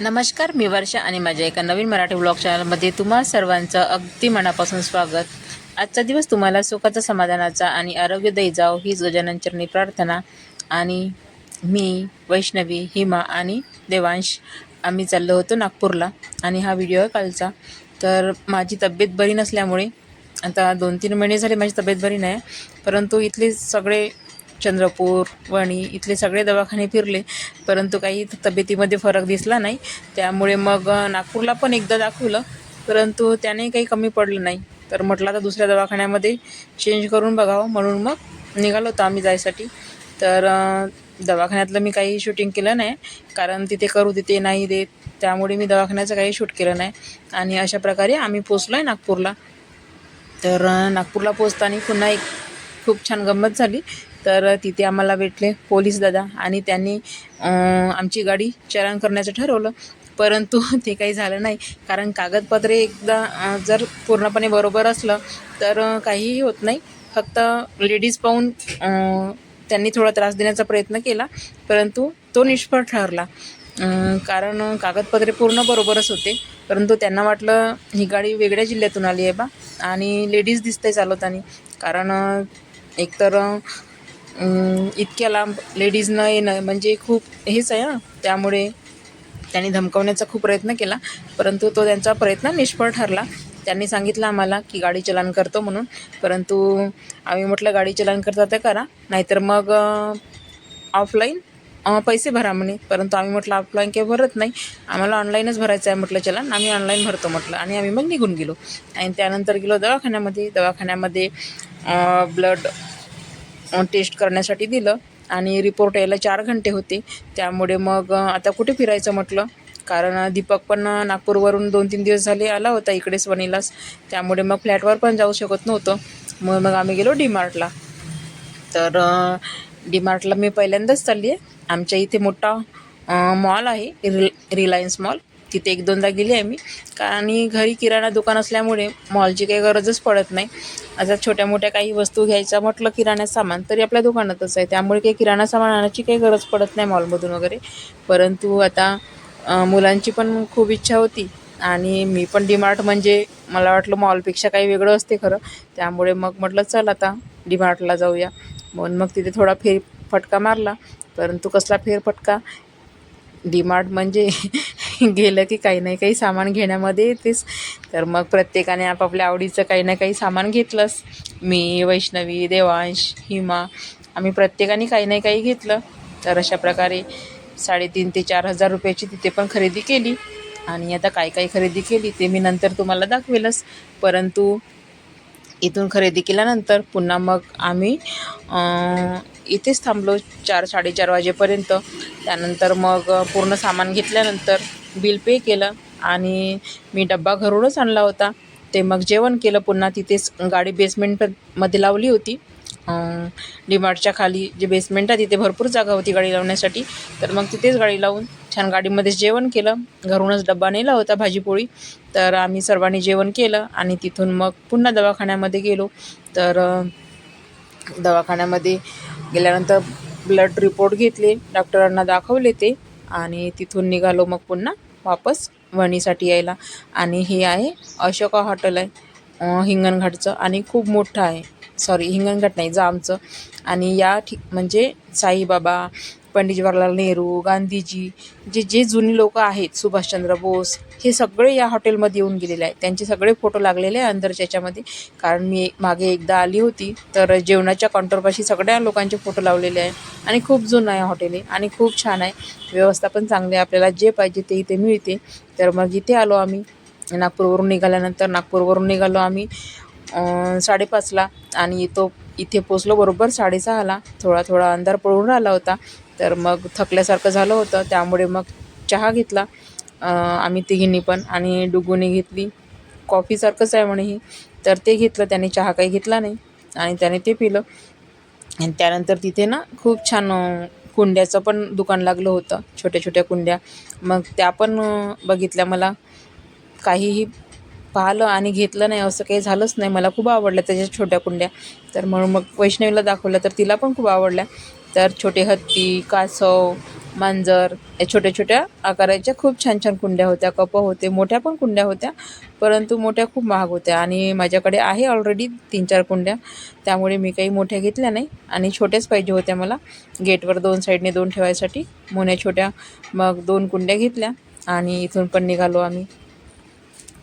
नमस्कार मी वर्षा आणि माझ्या एका नवीन मराठी ब्लॉग चॅनलमध्ये तुम्हा सर्वांचं अगदी मनापासून स्वागत. आजचा दिवस तुम्हाला सुखाचा समाधानाचा आणि आरोग्यदायी जाव हीच गजानन चरणी प्रार्थना. आणि मी वैष्णवी हिमा आणि देवांश आम्ही चाललो होतो नागपूरला आणि हा व्हिडिओ आहे कालचा. तर माझी तब्येत बरी नसल्यामुळे आता दोन तीन महिने झाले माझी तब्येत बरी नाही परंतु इथले सगळे चंद्रपूर वणी इथले सगळे दवाखाने फिरले. परंतु काही तब्येतीमध्ये फरक दिसला नाही. त्यामुळे मग नागपूरला पण एकदा दाखवलं. परंतु त्याने काही कमी पडलं नाही. तर म्हटलं आता दुसऱ्या दवाखान्यामध्ये चेंज करून बघावं. म्हणून मग निघालो होतो आम्ही जायसाठी. तर दवाखान्यातलं मी काही शूटिंग केलं नाही. कारण तिथे करू तिथे नाही देत. त्यामुळे मी दवाखान्याचं काही शूट केलं नाही. आणि अशा प्रकारे आम्ही पोचलो आहे नागपूरला. तर नागपूरला पोचताना पुन्हा एक खूप छान गंमत झाली. तर तिथे आम्हाला भेटले पोलीस दादा आणि त्यांनी आमची गाडी चलान करण्याचं ठरवलं. परंतु ते काही झालं नाही. कारण कागदपत्रे एकदा जर पूर्णपणे बरोबर असलं तर काहीही होत नाही. फक्त लेडीज पाहून त्यांनी थोडा त्रास देण्याचा प्रयत्न केला. परंतु तो निष्फळ ठरला. कारण कागदपत्रे पूर्ण बरोबरच होते. परंतु त्यांना वाटलं ही गाडी वेगळ्या जिल्ह्यातून आली आहे बा. आणि लेडीज दिसते चालवताना. कारण एकतर इतक्या लांब लेडीज न येणं म्हणजे खूप हेच आहे ना. त्यामुळे त्यांनी धमकवण्याचा खूप प्रयत्न केला. परंतु तो त्यांचा प्रयत्न निष्फळ ठरला. त्यांनी सांगितलं आम्हाला की गाडी चलान करतो म्हणून. परंतु आम्ही म्हटलं गाडी चलान करता तर करा. नाहीतर मग ऑफलाईन पैसे भरा म्हणे. परंतु आम्ही म्हटलं ऑफलाईन काही भरत नाही. आम्हाला ऑनलाईनच भरायचं आहे. म्हटलं चलान आम्ही ऑनलाईन भरतो म्हटलं. आणि आम्ही मग निघून गेलो. आणि त्यानंतर गेलो दवाखान्यामध्ये. दवाखान्यामध्ये ब्लड टेस्ट करण्यासाठी दिलं आणि रिपोर्ट यायला चार घंटे होते. त्यामुळे मग आता कुठे फिरायचं म्हटलं? कारण दीपक पण नागपूरवरून दोन तीन दिवस झाले आला होता इकडेच वणीलाच त्यामुळे मग फ्लॅटवर पण जाऊ शकत नव्हतं. मग मग आम्ही गेलो डीमार्टला तर डीमार्टला मी पहिल्यांदाच चालली आहे आमच्या इथे मोठा मॉल आहे रिल रिलायन्स मॉल तिथे एक दोनदा गेली आहे मी. आणि घरी किराणा दुकान असल्यामुळे मॉलची काही गरजच पडत नाही. आता छोट्या मोठ्या काही वस्तू घ्यायच्या म्हटलं किराणा सामान तरी आपल्या दुकानातच आहे. त्यामुळे काही किराणा सामान आणायची काही गरज पडत नाही मॉलमधून वगैरे. परंतु आता मुलांची पण खूप इच्छा होती. आणि मी पण डीमार्ट म्हणजे मला वाटलं मॉलपेक्षा काही वेगळं असते खरं. त्यामुळे मग म्हटलं चल आता डीमार्टला जाऊया. म्हणून मग तिथे थोडा फेर फटका मारला. परंतु कसला फेरफटका? डीमार्ट म्हणजे गेलं की काही नाही काही सामान घेण्यामध्ये येतेच तर मग प्रत्येकाने आपापल्या आवडीचं काही ना काही सामान घेतलंच मी वैष्णवी देवांश हिमा आम्ही प्रत्येकाने काही नाही काही घेतलं. तर अशा प्रकारे साडेतीन ते चार हजार रुपयाची तिथे पण खरेदी केली. आणि आता काय काय खरेदी केली ते मी नंतर तुम्हाला दाखवेलच. परंतु इथून खरेदी केल्यानंतर पुन्हा मग आम्ही इथेच थांबलो चार साडेचार वाजेपर्यंत. त्यानंतर मग पूर्ण सामान घेतल्यानंतर बिल पे केलं आणि मी डब्बा घरूनच आणला होता. ते मग जेवण केलं पुन्हा तिथेच गाडी बेसमेंटमध्ये लावली होती. डीमार्टच्या खाली जे बेसमेंट आहे तिथे भरपूर जागा होती गाडी लावण्यासाठी. तर मग तिथेच गाडी लावून छान गाडीमध्येच जेवण केलं. घरूनच डब्बा नेला होता भाजीपोळी. तर आम्ही सर्वांनी जेवण केलं आणि तिथून मग पुन्हा दवाखान्यामध्ये गेलो. तर दवाखान्यामध्ये गेल्यानंतर ब्लड रिपोर्ट घेतले. डॉक्टरांना दाखवले ते आणि तिथून निघालो मग पुन्हा. वापस वणीसाठी यायला. आणि हे आहे अशोका हॉटेल आहे हिंगणघाटचं आणि खूप मोठं आहे. सॉरी हिंगणघाट नाही जामचं आणि या ठिक म्हणजे साईबाबा पंडित जवाहरलाल नेहरू गांधीजी जे जे जुनी लोक आहेत सुभाषचंद्र बोस हे सगळे या हॉटेलमध्ये येऊन गेलेले आहेत. त्यांचे सगळे फोटो लागलेले आहे अंदरच्या याच्यामध्ये. कारण मी मागे एकदा आली होती तर जेवणाच्या काउंटरपाशी सगळ्या लोकांचे फोटो लावलेले आहे. आणि खूप जुनं आहे हॉटेल आहे आणि खूप छान आहे. व्यवस्था पण चांगली आहे. आपल्याला जे पाहिजे ते इथे मिळते. तर मग इथे आलो आम्ही. नागपूरवरून निघाल्यानंतर नागपूरवरून निघालो आम्ही. साडेपाचला आणि तो इथे पोचलो बरोबर साडेसहाला. थोडा थोडा अंधार पडून राहिला होता. तर मग थकल्यासारखं झालं होतं. त्यामुळे मग चहा घेतला. आम्ही तिघींनी पण आणि डुगूने घेतली. कॉफीसारखंच आहे म्हणे ही. तर ते घेतलं. त्याने चहा काही घेतला नाही. आणि त्याने ते पिलं. आणि त्यानंतर तिथे ना खूप छान कुंड्याचं पण दुकान लागलं होतं. छोट्या छोट्या कुंड्या. मग त्या पण बघितल्या मला. काहीही पाहिलं आणि घेतलं नाही असं काही झालंच नाही. मला खूप आवडलं त्याच्या छोट्या कुंड्या. तर म्हणून मग वैष्णवीला दाखवल्या तर तिला पण खूप आवडल्या. तर छोटे हत्ती कासव मांजर या छोट्या छोट्या आकाराच्या खूप छान छान कुंड्या होत्या. कप होते मोठ्या पण कुंड्या होत्या परंतु मोठ्या खूप महाग होत्या. आणि माझ्याकडे आहे ऑलरेडी तीन चार कुंड्या. त्यामुळे मी काही मोठ्या घेतल्या नाही. आणि छोट्याच पाहिजे होत्या मला. गेटवर दोन साईडने दोन ठेवायसाठी. मोन्या छोट्या मग दोन कुंड्या घेतल्या. आणि इथून पण निघालो आम्ही.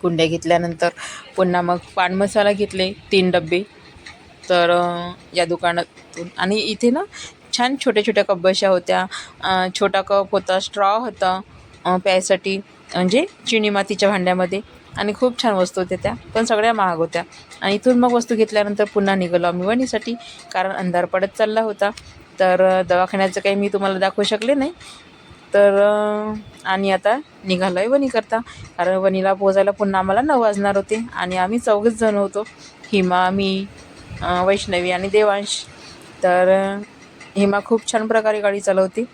कुंड्या घेतल्यानंतर पुन्हा मग पान मसाला घेतले तीन डबे तर या दुकानातून. आणि इथे ना छान छोट्या छोट्या कप बशा होत्या. छोटा कप होता स्ट्रॉ होता प्यायसाठी. म्हणजे चिनी मातीच्या भांड्यामध्ये. आणि खूप छान वस्तू होत्या त्या. पण सगळ्या महाग होत्या. आणि इथून मग वस्तू घेतल्यानंतर पुन्हा निघालो आम्ही वणीसाठी. कारण अंधार पडत चालला होता. तर दवाखान्याचं काही मी तुम्हाला दाखवू शकले नाही. तर आणि आता निघालो आहे वणी करता कारण वणीला पोचायला पुन्हा आम्हाला नऊ वाजणार होते आणि आम्ही चौघच जण होतो. हिमा मी वैष्णवी आणि देवांश. तर हिमा खूप छान प्रकारे गाडी चालवते.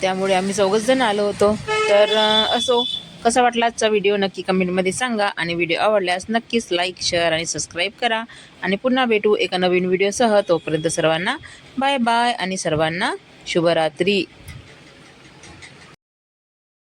त्यामुळे आम्ही चौघच जण आलो होतो. तर असो कसा वाटला आजचा व्हिडिओ नक्की कमेंटमध्ये सांगा. आणि व्हिडिओ आवडल्यास नक्कीच लाईक शेअर आणि सबस्क्राईब करा. आणि पुन्हा भेटू एका नवीन व्हिडिओसह. तोपर्यंत सर्वांना बाय बाय आणि सर्वांना शुभरात्री.